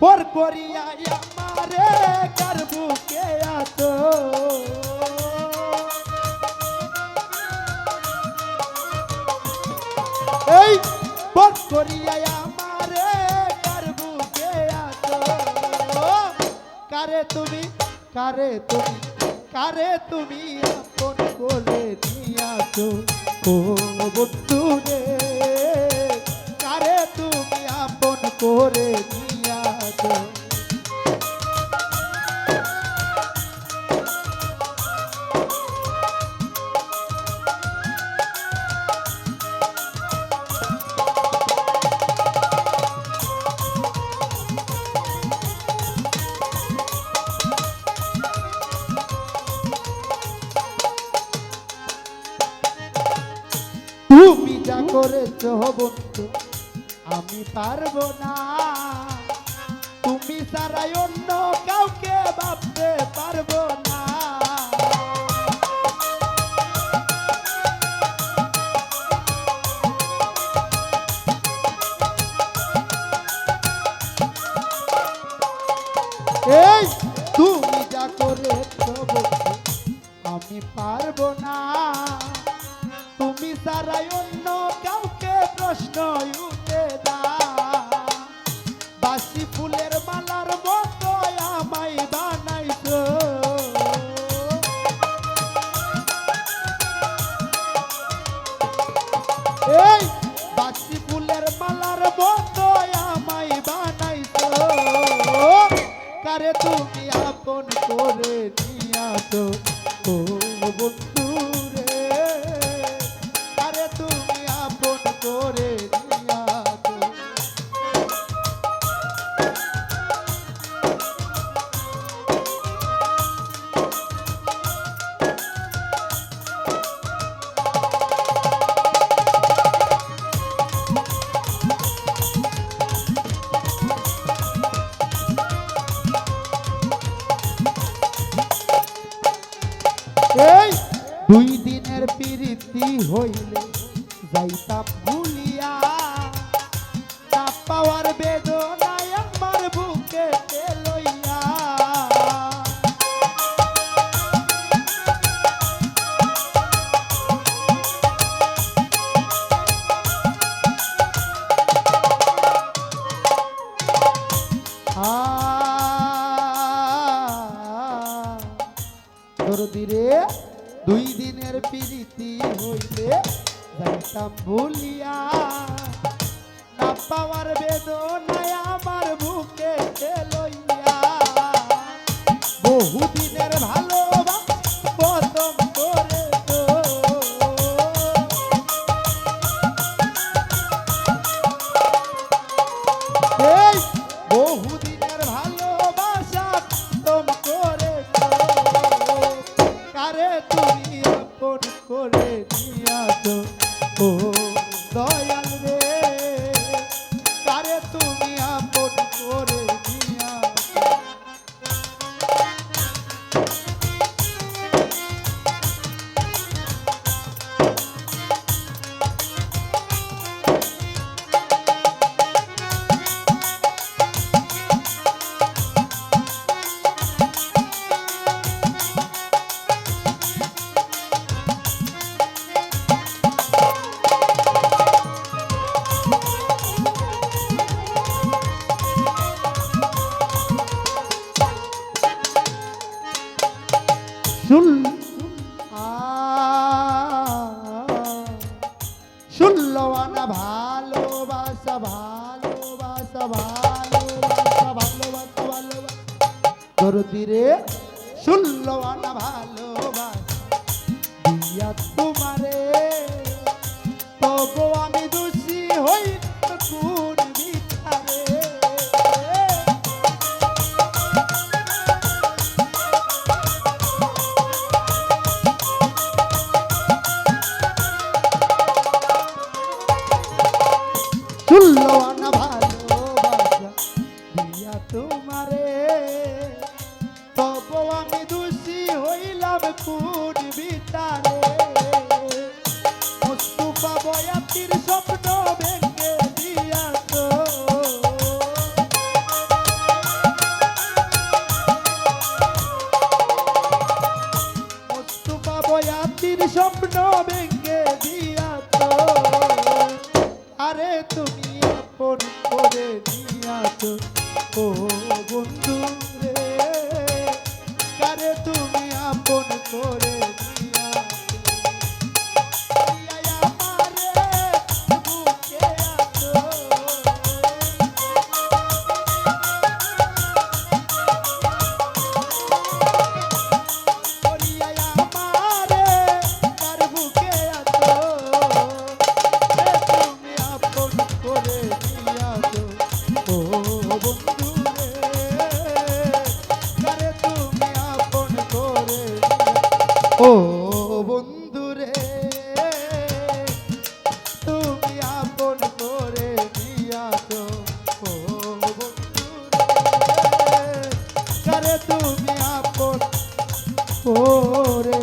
পর করিয়া আমারে কার বুকে আতো? এই পর করিয়া আমারে কার বুকে আতো? কারে তুমি কারে তুমি কারে তুমি আপন করে নিয়াছো ও বন্ধু রে কারে তুমি আপন করে নিয়াছো তুমি যা করেছ বন্ধু আমি পারব না। তুমি ছাড়াই অন্য কাউকে ভাবতে পারব না। এই তুমি যা বন্ধু, আমি পারব না। তুমি ছাড়াই অন্য কাউকে প্রশ্ন তুমি আপন করে নিয়াছো। ও বন্ধু রে আরে তুমি আপন করে নিয়াছো এই। দুই দিনের প্রীতি হইলে যাইতা ভুলিয়া। পাওয়ার বেদনায় হইলে যাইতাম ভুলিয়া না পাওয়ার বেদনায় আমার বুকে লইয়া বহুদিনের ভালোবাসা কারে তুমি আপন করে নিয়াছো শুন। শুনলওয়ানা ভালোবাসা ভালোবাসা ভালোবাসা ভালোবাসা ভালোবাসা। দরদিরে শুনলওয়ানা ভালোবাসা। দিয়া তোমারে শুনলো না ভালোবাসা দিয়া তোমারে। তবু আমি দোষী হইলাম কোন করে নিয়াছো ও বন্ধু রে কারে তুমি আপন করে নিয়াছো ও বন্ধু রে তুমি আপন করে নিয়াছো ও বন্ধু রে তুমি আপন করে